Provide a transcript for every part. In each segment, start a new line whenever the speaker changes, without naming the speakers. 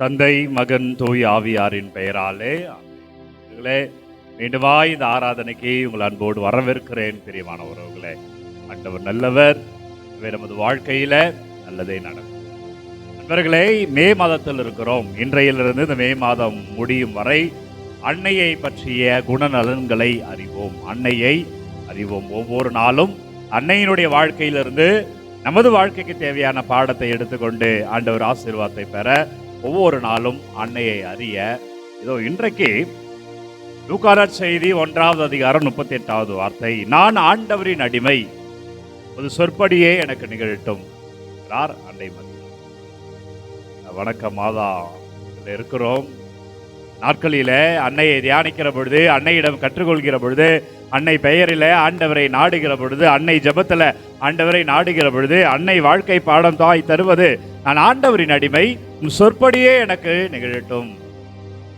தந்தை மகன் தூய் ஆவியாரின் பெயராலே ஆமென். மீண்டுமாய் இந்த ஆராதனைக்கு உங்கள் அன்போடு வரவேற்கிறேன் பிரியமான உறவுகளே. ஆண்டவர் நல்லவர். நமது வாழ்க்கையில நல்லதே நடக்கும். நண்பர்களே மே மாதத்தில் இருக்கிறோம். இன்றையிலிருந்து இந்த மே மாதம் முடியும் வரை அன்னையை பற்றிய குணநலன்களை அறிவோம். அன்னையை அறிவோம். ஒவ்வொரு நாளும் அன்னையினுடைய வாழ்க்கையிலிருந்து நமது வாழ்க்கைக்கு தேவையான பாடத்தை எடுத்துக்கொண்டு ஆண்டவர் ஆசீர்வாதத்தை பெற ஒவ்வொரு நாளும் அன்னையை அறிய. இதோ இன்றைக்கு லூக்காரர் செய்தி ஒன்றாவது அதிகாரம் முப்பத்தி எட்டாவது வார்த்தை. நான் ஆண்டவரின் அடிமை. ஒரு சொற்படியே எனக்கு நிகழட்டும். என்றார் அன்னை மதி வணக்கம் மாதா. இருக்கிறோம். நாட்களில அன்னையை தியானிக்கிற பொழுது அன்னையிடம் கற்றுக்கொள்கிற பொழுது அன்னை பெயரில் ஆண்டவரை நாடுகிற பொழுது அன்னை ஜபத்தில் ஆண்டவரை நாடுகிற பொழுது அன்னை வாழ்க்கை பாடம் தாய் தருவது நான் ஆண்டவரின் அடிமை சொற்படியே எனக்கு நிகழட்டும்.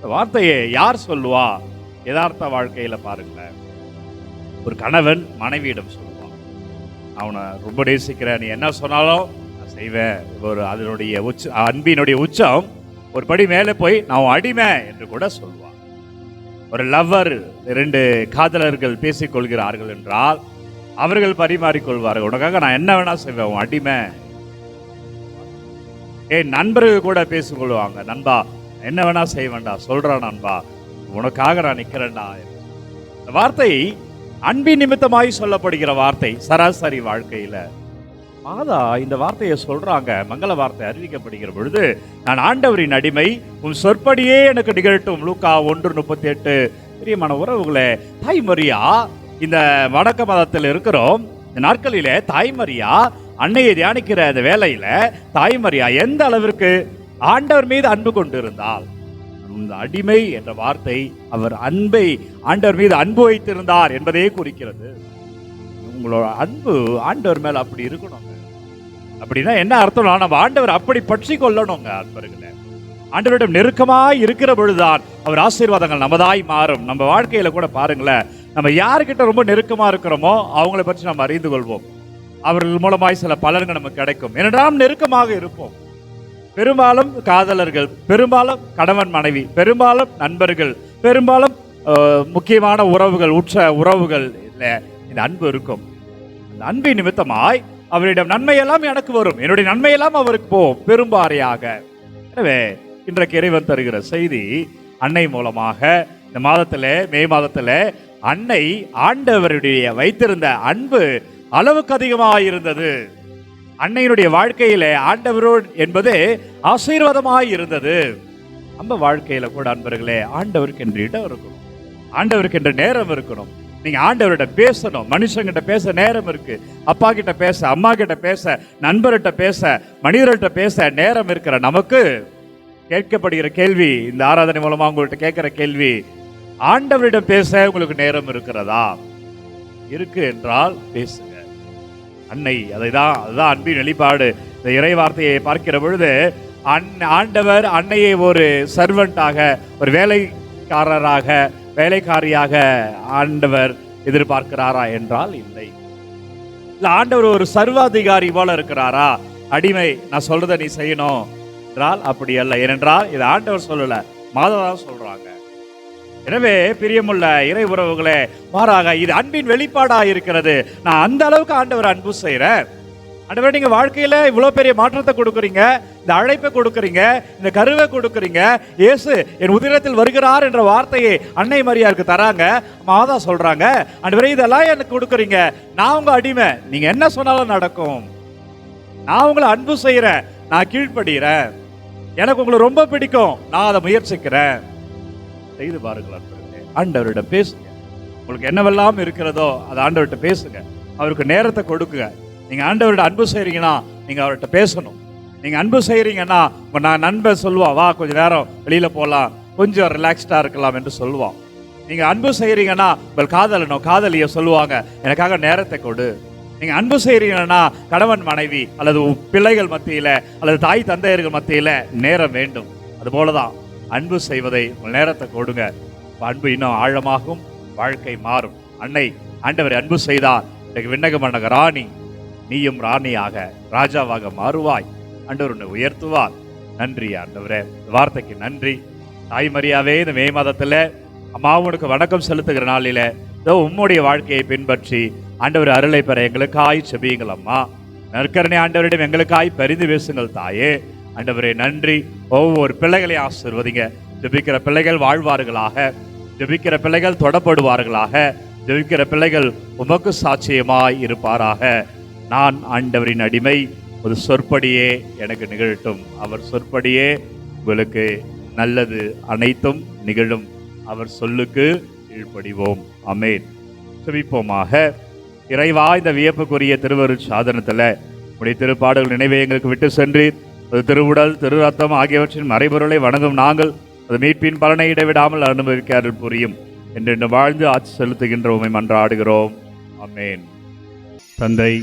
வார்த்தையை யார் சொல்லுவா? யதார்த்த வாழ்க்கையில் பாருங்களேன். ஒரு கணவன் மனைவியிடம் சொல்லுவான். அவனை ரொம்ப நேசிக்கிறேன். நீ என்ன சொன்னாலும் நான் செய்வேன். ஒரு அதனுடைய உச்ச அன்பினுடைய உச்சம் ஒரு படி மேலே போய் நான் அடிமை என்று கூட சொல்லுவான் ஒரு லவ்வர் இரண்டு காதலர்கள் பேசிக்கொள்கிறார்கள் என்றால் அவர்கள் பரிமாறிக்கொள்வார்கள். உனக்காக நான் என்ன வேணா செய்வேன் உன் அடிமை ஏன் நண்பர்கள் கூட பேசிக்கொள்வாங்க. நண்பா என்ன வேணா செய்வேண்டா வேண்டாம் சொல்றான் நண்பா உனக்காக நான் நிற்கிறேன்டா இந்த வார்த்தை அன்பின் நிமித்தமாய் சொல்லப்படுகிற வார்த்தை சராசரி வாழ்க்கையில். மாதா இந்த வார்த்தையை சொல்றாங்க. மங்கள வார்த்தை அறிவிக்கப்படுகிற பொழுது நான் ஆண்டவரின் அடிமை உன் சொற்படியே எனக்கு நிகழட்டும். லூக்கா ஒன்று முப்பத்தி எட்டு பிரியமான உறவுகளே தாய்மரியா இந்த வடக்க மதத்தில் இருக்கிறோம். இந்த நாட்களிலே தாய்மரியா அன்னையை தியானிக்கிற அந்த வேலையில தாய்மரியா எந்த அளவிற்கு ஆண்டவர் மீது அன்பு கொண்டிருந்தால் அடிமை என்ற வார்த்தை அவர் அன்பை ஆண்டவர் மீது அன்பு வைத்திருந்தார் என்பதையே குறிக்கிறது. உங்களோட அன்பு ஆண்டவர் மேல அப்படி இருக்கணும். அப்படின்னா என்ன அர்த்தம்னா நம்ம ஆண்டவர் அப்படி பற்றி கொள்ளணுங்க அன்பர்களே. ஆண்டவரிடம் நெருக்கமாய் இருக்கிற பொழுதுதான் அவர் ஆசீர்வாதங்கள் நமதாய் மாறும். நம்ம வாழ்க்கையில கூட பாருங்களேன் நம்ம யாருக்கிட்ட ரொம்ப நெருக்கமா இருக்கிறோமோ அவங்கள பற்றி நம்ம அறிந்து கொள்வோம். அவர்கள் மூலமாய் சில பலன்கள் நமக்கு கிடைக்கும். ஏனென்றால் நெருக்கமாக இருப்போம். பெரும்பாலும் காதலர்கள் பெரும்பாலும் கணவன் மனைவி பெரும்பாலும் நண்பர்கள் பெரும்பாலும் முக்கியமான உறவுகள் உற்ற உறவுகள் இல்ல இந்த அன்பு இருக்கும். அந்த அன்பின் நிமித்தமாய் அவரிடம் நன்மையெல்லாம் எனக்கு வரும். என்னுடைய நன்மையெல்லாம் அவருக்கு போகும் பெரும்பாறையாக எனவே இன்றைக்கு இறைவன் தருகிற செய்தி அன்னை மூலமாக இந்த மாதத்தில் மே மாதத்தில் அன்னை ஆண்டவருடைய வைத்திருந்த அன்பு அளவுக்கு அதிகமாக இருந்தது அன்னையினுடைய வாழ்க்கையில ஆண்டவரோடு என்பது ஆசீர்வாதமாக இருந்தது. நம்ம வாழ்க்கையில கூட அன்பர்களே ஆண்டவருக்கு என்று இடம் இருக்கணும். ஆண்டவருக்கு என்று நேரம் இருக்கணும். நீங்கள் ஆண்டவர்கிட்ட பேசணும். மனுஷங்கிட்ட பேச நேரம் இருக்கு. அப்பா கிட்ட பேச அம்மா கிட்ட பேச நண்பர்கிட்ட பேச மனிதர்கிட்ட பேச நேரம் இருக்கிற நமக்கு கேட்கப்படுகிற கேள்வி இந்த ஆராதனை மூலமாக உங்கள்கிட்ட கேட்குற கேள்வி ஆண்டவரிடம் பேச உங்களுக்கு நேரம் இருக்கிறதா? இருக்கு என்றால் பேசுங்க. அன்னை அதை தான் அதுதான் அன்பின் வெளிப்பாடு. இந்த இறை வார்த்தையை பார்க்கிற பொழுது அன் ஆண்டவர் அன்னையை ஒரு சர்வெண்ட்டாக ஒரு வேலைக்காரராக வேலைக்காரியாக ஆண்டவர் எதிர்பார்க்கிறாரா என்றால் இல்லை. ஆண்டவர் ஒரு சர்வாதிகாரி போல இருக்கிறாரா? அடிமை நான் சொல்றதை நீ செய்யணும் என்றால் அப்படி அல்ல. ஏனென்றால் இது ஆண்டவர் சொல்லல மாதா சொல்றாங்க. எனவே பிரியமுள்ள இறை உறவுகளே மாறாக இது அன்பின் வெளிப்பாடாக இருக்கிறது. நான் அந்த அளவுக்கு ஆண்டவர் அன்பு செய்கிறேன் ஆண்டவர் நீங்க வாழ்க்கையில இவ்வளவு பெரிய மாற்றத்தை கொடுக்குறீங்க இந்த அழைப்பை கொடுக்குறீங்க இந்த கருவை கொடுக்குறீங்க. ஏசு என் உதிரத்தில் வருகிறார் என்ற வார்த்தையை அன்னை மரியாருக்கு தராங்க. மாதா சொல்றாங்க ஆண்டவரே இதெல்லாம் எனக்கு கொடுக்குறீங்க. நான் உங்க அடிமை. நீங்க என்ன சொன்னாலும் நடக்கும். நான் உங்களை அன்பு செய்யறேன். நான் கீழ்ப்படுகிறேன். எனக்கு உங்களை ரொம்ப பிடிக்கும். நான் அதை முயற்சிக்கிறேன். செய்து பாருங்கள் ஆண்டவரிடம் பேசுங்க. உங்களுக்கு என்னவெல்லாம் இருக்கிறதோ அதை ஆண்டவர்கிட்ட பேசுங்க. அவருக்கு நேரத்தை கொடுக்குங்க. நீங்கள் ஆண்டவர்கிட்ட அன்பு செய்கிறீங்கன்னா நீங்கள் அவர்கிட்ட பேசணும். நீங்கள் அன்பு செய்கிறீங்கன்னா இப்போ நான் நண்பன் சொல்லுவான் வா கொஞ்சம் நேரம் வெளியில் போகலாம் கொஞ்சம் ரிலாக்ஸ்டாக இருக்கலாம் என்று சொல்லுவான் நீங்கள் அன்பு செய்கிறீங்கன்னா உங்கள் காதலனோ காதலியோ சொல்லுவாங்க எனக்காக நேரத்தை கொடு. நீங்கள் அன்பு செய்கிறீங்கன்னா கணவன் மனைவி அல்லது பிள்ளைகள் மத்தியில் அல்லது தாய் தந்தையர்கள் மத்தியில் நேரம் வேண்டும். அதுபோல தான் அன்பு செய்வதை உங்கள் நேரத்தை கொடுங்க. அன்பு இன்னும் ஆழமாகும் வாழ்க்கை மாறும். அன்னை ஆண்டவர் அன்பு செய்தார். இன்றைக்கு விண்ணக மன்னக ராணி நீயும் ராணியாக ராஜாவாக மாறுவாய். அண்டவர் உன்னை உயர்த்துவார். நன்றி ஆண்டவரே. வார்த்தைக்கு நன்றி. தாய்மரியாவே இந்த மே மாதத்துல அம்மாவனுக்கு வணக்கம் செலுத்துகிற நாளில இதோ உம்முடைய வாழ்க்கையை பின்பற்றி ஆண்டவர் அருளை பெற எங்களுக்காய் செபியுங்கள் அம்மா. நற்கரணை ஆண்டவரிடம் எங்களுக்காய் பரிந்து பேசுங்கள் தாயே. ஆண்டவரே நன்றி. ஒவ்வொரு பிள்ளைகளை ஆசிர்வதிங்க. ஜபிக்கிற பிள்ளைகள் வாழ்வார்களாக. ஜெபிக்கிற பிள்ளைகள் தொடப்படுவார்களாக. ஜெபிக்கிற பிள்ளைகள் உமக்கு சாட்சியமாய் இருப்பாராக. நான் ஆண்டவரின் அடிமை ஒரு சொற்படியே எனக்கு நிகழட்டும். அவர் சொற்படியே உங்களுக்கு நல்லது அனைத்தும் நிகழும். அவர் சொல்லுக்கு கீழ்ப்படிவோம். அமேன் சுவிப்போமாக இறைவா இந்த வியப்புக்குரிய திருவருள் சாதனத்தில் உடைய திருப்பாடுகள் நினைவை எங்களுக்கு விட்டு சென்று அது திருவுடல் திரு ரத்தம் ஆகியவற்றின் மறைபொருளை வணங்கும் நாங்கள் அது மீட்பின் பலனை இடைவிடாமல் அனுபவிக்க அருள் புரியும். என்று வாழ்ந்து ஆட்சி செலுத்துகின்ற உமை மன்றாடுகிறோம். அமேன் தந்தை